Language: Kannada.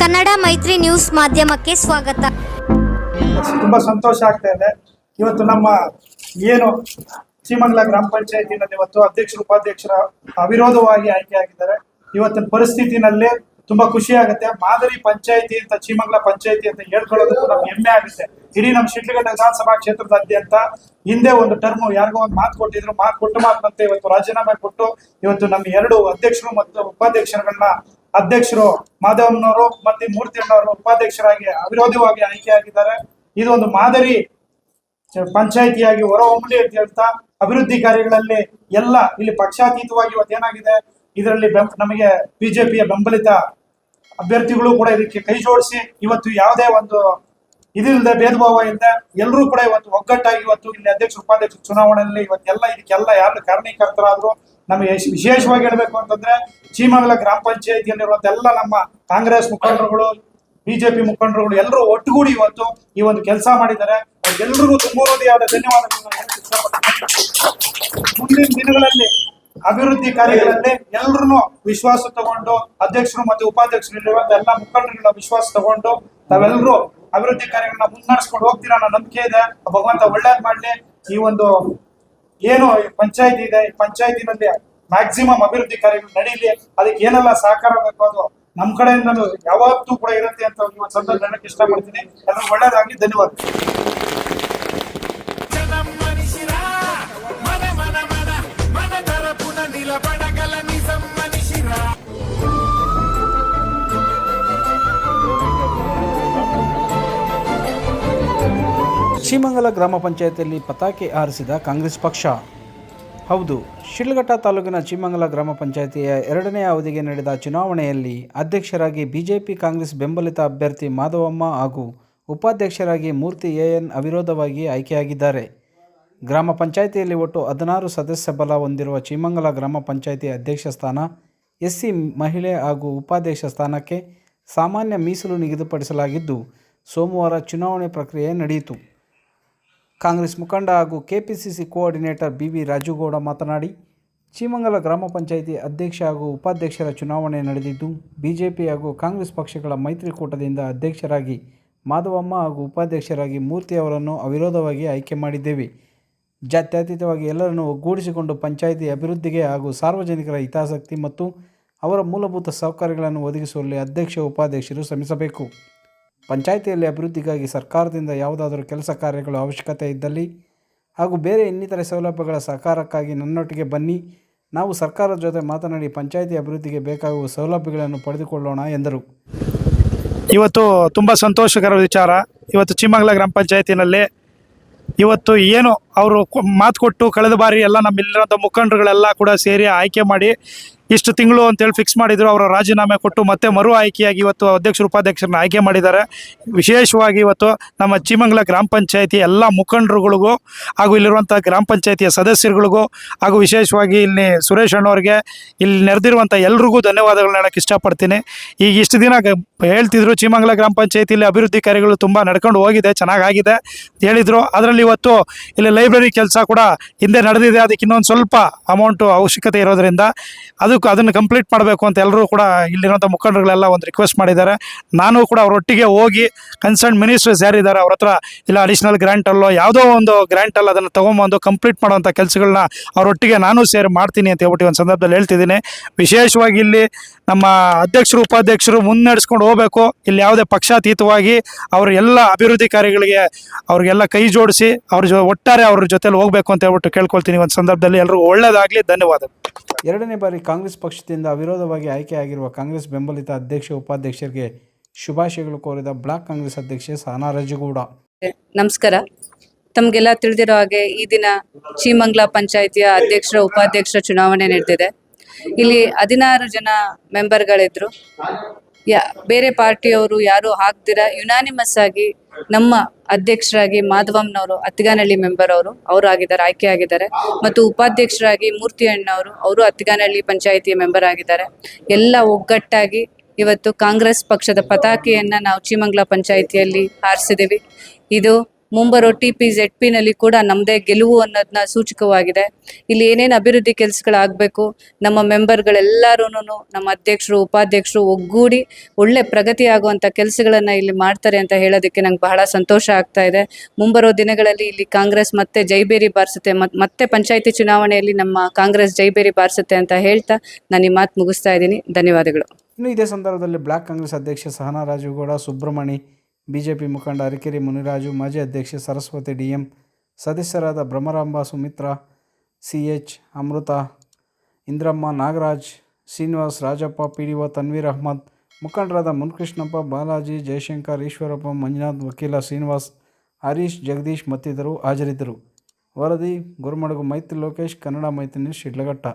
ಕನ್ನಡ ಮೈತ್ರಿ ನ್ಯೂಸ್ ಮಾಧ್ಯಮಕ್ಕೆ ಸ್ವಾಗತ. ತುಂಬಾ ಸಂತೋಷ ಆಗ್ತಾ ಇದೆ. ಇವತ್ತು ನಮ್ಮ ಏನು ಶ್ರೀಮಂಗಲ ಗ್ರಾಮ ಪಂಚಾಯತಿನಲ್ಲಿ ಇವತ್ತು ಅಧ್ಯಕ್ಷರು, ಉಪಾಧ್ಯಕ್ಷರ ಅವಿರೋಧವಾಗಿ ಆಯ್ಕೆ ಆಗಿದ್ದಾರೆ ಇವತ್ತಿನ ಪರಿಸ್ಥಿತಿನಲ್ಲಿ ತುಂಬಾ ಖುಷಿ ಆಗುತ್ತೆ. ಮಾದರಿ ಪಂಚಾಯತಿ ಅಂತ, ಚಿಮಂಗ್ಲ ಪಂಚಾಯತಿ ಅಂತ ಹೇಳ್ಕೊಳ್ಳೋದಕ್ಕೂ ನಮ್ಗೆ ಹೆಮ್ಮೆ ಆಗುತ್ತೆ. ಇಡೀ ನಮ್ಮ ಶಿಡ್ಲಘಟ್ಟ ವಿಧಾನಸಭಾ ಕ್ಷೇತ್ರದಾದ್ಯಂತ ಹಿಂದೆ ಒಂದು ಟರ್ಮ್ ಯಾರಿಗೋ ಒಂದು ಮಾತು ಕೊಟ್ಟಿದ್ರು. ಮಾತು ಕೊಟ್ಟು ಮಾತಿನಂತೆ ಇವತ್ತು ರಾಜೀನಾಮೆ ಕೊಟ್ಟು ಇವತ್ತು ನಮ್ಮ ಎರಡು ಅಧ್ಯಕ್ಷರು ಮತ್ತು ಉಪಾಧ್ಯಕ್ಷರುಗಳನ್ನ ಅಧ್ಯಕ್ಷರು ಮಾಧವನವರು ಮತ್ತೆ ಮೂರ್ತಿ ಅಣ್ಣವರು ಉಪಾಧ್ಯಕ್ಷರಾಗಿ ಅವಿರೋಧವಾಗಿ ಆಯ್ಕೆಯಾಗಿದ್ದಾರೆ. ಇದು ಒಂದು ಮಾದರಿ ಪಂಚಾಯತಿಯಾಗಿ ಹೊರಹೊಮ್ಮಲಿ ಅಂತ ಹೇಳ್ತಾ ಅಭಿವೃದ್ಧಿ ಕಾರ್ಯಗಳಲ್ಲಿ ಎಲ್ಲ ಇಲ್ಲಿ ಪಕ್ಷಾತೀತವಾಗಿ ಇವತ್ತೇನಾಗಿದೆ, ಇದರಲ್ಲಿ ನಮಗೆ ಬಿಜೆಪಿಯ ಬೆಂಬಲಿತ ಅಭ್ಯರ್ಥಿಗಳು ಕೂಡ ಇದಕ್ಕೆ ಕೈ ಜೋಡಿಸಿ ಇವತ್ತು ಯಾವುದೇ ಒಂದು ಇದಿಲ್ಲದೆ ಭೇದ ಭಾವ ಇಲ್ಲದೆ ಎಲ್ಲರೂ ಕೂಡ ಇವತ್ತು ಒಗ್ಗಟ್ಟಾಗಿ ಇವತ್ತು ಇಲ್ಲಿ ಅಧ್ಯಕ್ಷ, ಉಪಾಧ್ಯಕ್ಷ ಚುನಾವಣೆಯಲ್ಲಿ ಇವತ್ತೆಲ್ಲ ಇದಕ್ಕೆಲ್ಲ ಯಾರು ಕಾರಣೀಕರ್ತರಾದ್ರು ನಮಗೆ ವಿಶೇಷವಾಗಿ ಹೇಳ್ಬೇಕು ಅಂತಂದ್ರೆ ಚೀಮಂಗಲ ಗ್ರಾಮ ಪಂಚಾಯತಿಯಲ್ಲಿರುವಂತ ಎಲ್ಲ ನಮ್ಮ ಕಾಂಗ್ರೆಸ್ ಮುಖಂಡರುಗಳು, ಬಿಜೆಪಿ ಮುಖಂಡರುಗಳು ಎಲ್ಲರೂ ಒಟ್ಟುಗೂಡಿ ಇವತ್ತು ಈ ಒಂದು ಕೆಲಸ ಮಾಡಿದ್ದಾರೆ ಎಲ್ರಿಗೂ ತುಂಬುವುದಾದ ಧನ್ಯವಾದಗಳನ್ನು ಹೇಳಕ್ಕೆ ಇಷ್ಟಪಡ್ತೀನಿ. ಮುಂದಿನ ದಿನಗಳಲ್ಲಿ ಅಭಿವೃದ್ಧಿ ಕಾರ್ಯಗಳಲ್ಲಿ ಎಲ್ಲರೂ ವಿಶ್ವಾಸ ತಗೊಂಡು ಅಧ್ಯಕ್ಷರು ಮತ್ತು ಉಪಾಧ್ಯಕ್ಷರು ಎಲ್ಲ ಮುಖಂಡರುಗಳ ವಿಶ್ವಾಸ ತಗೊಂಡು ತಾವೆಲ್ಲರೂ ಅಭಿವೃದ್ಧಿ ಕಾರ್ಯಗಳನ್ನ ಮುನ್ನಡೆಸ್ಕೊಂಡು ಹೋಗ್ತೀರಾ ಅನ್ನೋ ನಂಬಿಕೆ ಇದೆ. ಭಗವಂತ ಒಳ್ಳೇದ್ ಮಾಡ್ಲಿ. ಈ ಒಂದು ಏನು ಪಂಚಾಯತಿ ಇದೆ, ಈ ಪಂಚಾಯತಿನಲ್ಲಿ ಮ್ಯಾಕ್ಸಿಮಮ್ ಅಭಿವೃದ್ಧಿ ಕಾರ್ಯಗಳು ನಡೀಲಿ. ಅದಕ್ಕೆ ಏನೆಲ್ಲ ಸಹಕಾರ ಬೇಕು ಅದು ನಮ್ ಕಡೆಯಿಂದ ಯಾವತ್ತೂ ಕೂಡ ಇರುತ್ತೆ ಅಂತ ಇವತ್ತು ಸಂದರ್ಭ ಇಷ್ಟಪಡ್ತೀನಿ. ಎಲ್ಲರೂ ಒಳ್ಳೇದಾಗಿ ಧನ್ಯವಾದ ಶ್ರೀಮಂಗಲ ಗ್ರಾಮ ಪಂಚಾಯತಿಯಲ್ಲಿ ಪತಾಕೆ ಹಾರಿಸಿದ ಕಾಂಗ್ರೆಸ್ ಪಕ್ಷ. ಹೌದು, ಶಿಡ್ಲಘಟ್ಟ ತಾಲೂಕಿನ ಚಿಮಂಗಲ ಗ್ರಾಮ ಪಂಚಾಯತಿಯ ಎರಡನೇ ಅವಧಿಗೆ ನಡೆದ ಚುನಾವಣೆಯಲ್ಲಿ ಅಧ್ಯಕ್ಷರಾಗಿ ಬಿಜೆಪಿ ಕಾಂಗ್ರೆಸ್ ಬೆಂಬಲಿತ ಅಭ್ಯರ್ಥಿ ಮಾಧವಮ್ಮ ಹಾಗೂ ಉಪಾಧ್ಯಕ್ಷರಾಗಿ ಮೂರ್ತಿ ಎಎನ್ ಅವಿರೋಧವಾಗಿ ಆಯ್ಕೆಯಾಗಿದ್ದಾರೆ. ಗ್ರಾಮ ಪಂಚಾಯತಿಯಲ್ಲಿ ಒಟ್ಟು ಹದಿನಾರು ಸದಸ್ಯ ಬಲ ಹೊಂದಿರುವ ಚೀಮಂಗಲ ಗ್ರಾಮ ಪಂಚಾಯಿತಿ ಅಧ್ಯಕ್ಷ ಸ್ಥಾನ, ಎಸ್ಸಿ ಮಹಿಳೆ ಹಾಗೂ ಉಪಾಧ್ಯಕ್ಷ ಸ್ಥಾನಕ್ಕೆ ಸಾಮಾನ್ಯ ಮೀಸಲು ನಿಗದಿಪಡಿಸಲಾಗಿದ್ದು, ಸೋಮವಾರ ಚುನಾವಣೆ ಪ್ರಕ್ರಿಯೆ ನಡೆಯಿತು. ಕಾಂಗ್ರೆಸ್ ಮುಖಂಡ ಹಾಗೂ KPCC coordinator B V Rajugowda ಮಾತನಾಡಿ, ಚೀಮಂಗಲ ಗ್ರಾಮ ಪಂಚಾಯಿತಿ ಅಧ್ಯಕ್ಷ ಹಾಗೂ ಉಪಾಧ್ಯಕ್ಷರ ಚುನಾವಣೆ ನಡೆದಿದ್ದು, ಬಿಜೆಪಿ ಹಾಗೂ ಕಾಂಗ್ರೆಸ್ ಪಕ್ಷಗಳ ಮೈತ್ರಿಕೂಟದಿಂದ ಅಧ್ಯಕ್ಷರಾಗಿ ಮಾಧವಮ್ಮ ಹಾಗೂ ಉಪಾಧ್ಯಕ್ಷರಾಗಿ ಮೂರ್ತಿ ಅವರನ್ನು ಅವಿರೋಧವಾಗಿ ಆಯ್ಕೆ ಮಾಡಿದ್ದೇವೆ. ಜಾತ್ಯತೀತವಾಗಿ ಎಲ್ಲರನ್ನು ಒಗ್ಗೂಡಿಸಿಕೊಂಡು ಪಂಚಾಯಿತಿ ಅಭಿವೃದ್ಧಿಗೆ ಹಾಗೂ ಸಾರ್ವಜನಿಕರ ಹಿತಾಸಕ್ತಿ ಮತ್ತು ಅವರ ಮೂಲಭೂತ ಸೌಕರ್ಯಗಳನ್ನು ಒದಗಿಸುವಲ್ಲಿ ಅಧ್ಯಕ್ಷ, ಉಪಾಧ್ಯಕ್ಷರು ಶ್ರಮಿಸಬೇಕು. ಪಂಚಾಯಿತಿಯಲ್ಲಿ ಅಭಿವೃದ್ಧಿಗಾಗಿ ಸರ್ಕಾರದಿಂದ ಯಾವುದಾದರೂ ಕೆಲಸ ಕಾರ್ಯಗಳ ಅವಶ್ಯಕತೆ ಇದ್ದಲ್ಲಿ ಹಾಗೂ ಬೇರೆ ಇನ್ನಿತರೆ ಸೌಲಭ್ಯಗಳ ಸಹಕಾರಕ್ಕಾಗಿ ನನ್ನೊಟ್ಟಿಗೆ ಬನ್ನಿ. ನಾವು ಸರ್ಕಾರದ ಜೊತೆ ಮಾತನಾಡಿ ಪಂಚಾಯಿತಿ ಅಭಿವೃದ್ಧಿಗೆ ಬೇಕಾಗುವ ಸೌಲಭ್ಯಗಳನ್ನು ಪಡೆದುಕೊಳ್ಳೋಣ, ಎಂದರು. ಇವತ್ತು ತುಂಬ ಸಂತೋಷಕರ ವಿಚಾರ. ಇವತ್ತು ಚಿಮ್ಮಂಗ್ಲ ಗ್ರಾಮ ಪಂಚಾಯತಿನಲ್ಲಿ ಇವತ್ತು ಏನು ಅವರು ಮಾತು ಕೊಟ್ಟು ಕಳೆದ ಬಾರಿ ಎಲ್ಲ ನಮ್ಮಿಲ್ಲಿರುವಂಥ ಮುಖಂಡರುಗಳೆಲ್ಲ ಕೂಡ ಸೇರಿ ಆಯ್ಕೆ ಮಾಡಿ ಇಷ್ಟು ತಿಂಗಳು ಅಂತೇಳಿ ಫಿಕ್ಸ್ ಮಾಡಿದ್ರು, ಅವರ ರಾಜೀನಾಮೆ ಕೊಟ್ಟು ಮತ್ತೆ ಮರು ಆಯ್ಕೆಯಾಗಿ ಇವತ್ತು ಅಧ್ಯಕ್ಷರು, ಉಪಾಧ್ಯಕ್ಷರನ್ನ ಆಯ್ಕೆ ಮಾಡಿದ್ದಾರೆ. ವಿಶೇಷವಾಗಿ ಇವತ್ತು ನಮ್ಮ ಚಿಮಂಗಲ ಗ್ರಾಮ ಪಂಚಾಯತಿ ಎಲ್ಲ ಮುಖಂಡರುಗಳಿಗೂ ಹಾಗೂ ಇಲ್ಲಿರುವಂಥ ಗ್ರಾಮ ಪಂಚಾಯತಿಯ ಸದಸ್ಯರುಗಳಿಗೂ ಹಾಗೂ ವಿಶೇಷವಾಗಿ ಇಲ್ಲಿ ಸುರೇಶ್ ಅಣ್ಣವ್ರಿಗೆ, ಇಲ್ಲಿ ನೆರೆದಿರುವಂಥ ಎಲ್ರಿಗೂ ಧನ್ಯವಾದಗಳನ್ನ ಹೇಳಕ್ಕೆ ಇಷ್ಟಪಡ್ತೀನಿ. ಈಗ ಇಷ್ಟು ದಿನ ಹೇಳ್ತಿದ್ರು, ಚಿಮಂಗಲ ಗ್ರಾಮ ಪಂಚಾಯತಿಯಲ್ಲಿ ಅಭಿವೃದ್ಧಿ ಕಾರ್ಯಗಳು ತುಂಬ ನಡ್ಕೊಂಡು ಹೋಗಿದೆ, ಚೆನ್ನಾಗಾಗಿದೆ ಹೇಳಿದರು. ಅದರಲ್ಲಿ ಇವತ್ತು ಇಲ್ಲಿ ಲೈಬ್ರರಿ ಕೆಲಸ ಕೂಡ ಹಿಂದೆ ನಡೆದಿದೆ, ಅದಕ್ಕೆ ಇನ್ನೊಂದು ಸ್ವಲ್ಪ ಅಮೌಂಟು ಅವಶ್ಯಕತೆ ಇರೋದ್ರಿಂದ ಅದಕ್ಕೆ ಅದನ್ನು ಕಂಪ್ಲೀಟ್ ಮಾಡಬೇಕು ಅಂತ ಎಲ್ಲರೂ ಕೂಡ ಇಲ್ಲಿರುವಂಥ ಮುಖಂಡರುಗಳೆಲ್ಲ ಒಂದು ರಿಕ್ವೆಸ್ಟ್ ಮಾಡಿದ್ದಾರೆ. ನಾನು ಕೂಡ ಅವರೊಟ್ಟಿಗೆ ಹೋಗಿ ಕನ್ಸರ್ನ್ ಮಿನಿಸ್ಟರ್ಸ್ ಯಾರಿದ್ದಾರೆ ಅವ್ರ ಹತ್ರ ಇಲ್ಲ ಅಡಿಷನಲ್ ಗ್ರ್ಯಾಂಟಲ್ಲೋ ಯಾವುದೋ ಒಂದು ಗ್ರ್ಯಾಂಟಲ್ಲಿ ಅದನ್ನು ತೊಗೊಂಬಂದು ಕಂಪ್ಲೀಟ್ ಮಾಡುವಂಥ ಕೆಲಸಗಳನ್ನ ಅವರೊಟ್ಟಿಗೆ ನಾನು ಸೇರಿ ಮಾಡ್ತೀನಿ ಅಂತ ಹೇಳ್ಬಿಟ್ಟು ಒಂದು ಸಂದರ್ಭದಲ್ಲಿ ಹೇಳ್ತಿದ್ದೀನಿ. ವಿಶೇಷವಾಗಿ ಇಲ್ಲಿ ನಮ್ಮ ಅಧ್ಯಕ್ಷರು, ಉಪಾಧ್ಯಕ್ಷರು ಮುನ್ನಡೆಸ್ಕೊಂಡು ಹೋಗಬೇಕು. ಇಲ್ಲಿ ಯಾವುದೇ ಪಕ್ಷಾತೀತವಾಗಿ ಅವರು ಎಲ್ಲ ಅಭಿವೃದ್ಧಿ ಕಾರ್ಯಗಳಿಗೆ ಅವ್ರಿಗೆಲ್ಲ ಕೈ ಜೋಡಿಸಿ ಅವ್ರ ಜೊ, ಒಟ್ಟಾರೆ ಅವ್ರ ಜೊತೆಲಿ ಹೋಗಬೇಕು ಅಂತ ಹೇಳ್ಬಿಟ್ಟು ಕೇಳ್ಕೊಳ್ತೀನಿ ಒಂದು ಸಂದರ್ಭದಲ್ಲಿ. ಎಲ್ಲರಿಗೂ ಒಳ್ಳೇದಾಗಲಿ ಧನ್ಯವಾದ ಎರಡನೇ ಬಾರಿ ಕಾಂಗ್ರೆಸ್ ಪಕ್ಷದಿಂದ ಅವಿರೋಧವಾಗಿ ಆಯ್ಕೆಯಾಗಿರುವ ಕಾಂಗ್ರೆಸ್ ಬೆಂಬಲಿತ ಅಧ್ಯಕ್ಷ ಉಪಾಧ್ಯಕ್ಷರಿಗೆ ಶುಭಾಶಯಗಳು ಕೋರಿದ ಬ್ಲಾಕ್ ಕಾಂಗ್ರೆಸ್ ಅಧ್ಯಕ್ಷೆ ಸಾನಾ ರಜಗೌಡ. ನಮಸ್ಕಾರ. ತಮಗೆಲ್ಲ ತಿಳಿದಿರೋ ಹಾಗೆ ಈ ದಿನ ಚೀಮಂಗ್ಲ ಪಂಚಾಯಿತಿಯ ಅಧ್ಯಕ್ಷರ ಉಪಾಧ್ಯಕ್ಷರ ಚುನಾವಣೆ ನಡೆದಿದೆ. ಇಲ್ಲಿ ಹದಿನಾರು ಜನ ಮೆಂಬರ್ಗಳಿದ್ರು ಯಾ, ಬೇರೆ ಪಾರ್ಟಿಯವರು ಯಾರು ಹಾಕ್ದಿರ ಯುನಾನಿಮಸ್ ಆಗಿ ನಮ್ಮ ಅಧ್ಯಕ್ಷರಾಗಿ ಮಾಧವಂನವರು ಅತ್ತಿಗಾನಹಳ್ಳಿ ಮೆಂಬರ್ ಅವರು ಅವರು ಆಗಿದ್ದಾರೆ, ಆಯ್ಕೆ ಆಗಿದ್ದಾರೆ. ಮತ್ತು ಉಪಾಧ್ಯಕ್ಷರಾಗಿ ಮೂರ್ತಿ ಅಣ್ಣವರು ಅವರು ಅತ್ತಿಗಾನಹಳ್ಳಿ ಪಂಚಾಯಿತಿಯ ಮೆಂಬರ್ ಆಗಿದ್ದಾರೆ. ಎಲ್ಲ ಒಗ್ಗಟ್ಟಾಗಿ ಇವತ್ತು ಕಾಂಗ್ರೆಸ್ ಪಕ್ಷದ ಪತಾಕೆಯನ್ನ ನಾವು ಚಿಮಂಗ್ಲಾ ಪಂಚಾಯಿತಿಯಲ್ಲಿ ಹಾರಿಸಿದ್ದೀವಿ. ಇದು ಮುಂಬರೋ ಟಿ ಪಿ ಜೆಡ್ ಪಿನಲ್ಲಿ ಕೂಡ ನಮ್ಮದೇ ಗೆಲುವು ಅನ್ನೋದನ್ನ ಸೂಚಕವಾಗಿದೆ. ಇಲ್ಲಿ ಏನೇನು ಅಭಿವೃದ್ಧಿ ಕೆಲಸಗಳಾಗಬೇಕು, ನಮ್ಮ ಮೆಂಬರ್ಗಳೆಲ್ಲರೂ ನಮ್ಮ ಅಧ್ಯಕ್ಷರು, ಉಪಾಧ್ಯಕ್ಷರು ಒಗ್ಗೂಡಿ ಒಳ್ಳೆ ಪ್ರಗತಿ ಆಗುವಂಥ ಕೆಲಸಗಳನ್ನು ಇಲ್ಲಿ ಮಾಡ್ತಾರೆ ಅಂತ ಹೇಳೋದಕ್ಕೆ ನಂಗೆ ಬಹಳ ಸಂತೋಷ ಆಗ್ತಾ ಇದೆ. ಮುಂಬರೋ ದಿನಗಳಲ್ಲಿ ಇಲ್ಲಿ ಕಾಂಗ್ರೆಸ್ ಮತ್ತೆ ಜೈಬೇರಿ ಬಾರಿಸುತ್ತೆ, ಮತ್, ಮತ್ತೆ ಪಂಚಾಯಿತಿ ಚುನಾವಣೆಯಲ್ಲಿ ನಮ್ಮ ಕಾಂಗ್ರೆಸ್ ಜೈಬೇರಿ ಬಾರಿಸುತ್ತೆ ಅಂತ ಹೇಳ್ತಾ ನಾನು ಈ ಮಾತು ಮುಗಿಸ್ತಾ ಇದ್ದೀನಿ. ಧನ್ಯವಾದಗಳು. ಇನ್ನು ಇದೇ ಸಂದರ್ಭದಲ್ಲಿ ಬ್ಲಾಕ್ ಕಾಂಗ್ರೆಸ್ ಅಧ್ಯಕ್ಷ ಸಹನಾ ರಾಜುಗೌಡ, ಸುಬ್ರಹ್ಮಣಿ ಬಿಜೆಪಿ ಮುಖಂಡ ಅರಕೆರೆ ಮುನಿರಾಜು, ಮಾಜಿ ಅಧ್ಯಕ್ಷೆ ಸರಸ್ವತಿ ಡಿಎಂ, ಸದಸ್ಯರಾದ Bhramaramba Sumitra, C H Amrutha, Indramma Nagaraj, Srinivas Rajappa, P D O Tanveer Ahmed, ಮುಖಂಡರಾದ ಮುನ್ಕೃಷ್ಣಪ್ಪ, ಬಾಲಾಜಿ ಜಯಶಂಕರ್ ಈಶ್ವರಪ್ಪ, ಮಂಜುನಾಥ್, ವಕೀಲ ಶ್ರೀನಿವಾಸ್, ಹರೀಶ್, ಜಗದೀಶ್ ಮತ್ತಿತರರು ಹಾಜರಿದ್ದರು. ವರದಿ, ಗುರುಮಡಗು, ಮೈತ್ರಿ ಲೋಕೇಶ್, ಕನ್ನಡ ಮೈತ್ರಿ ನ್ಯೂಸ್, ಶಿಡ್ಲಘಟ್ಟ.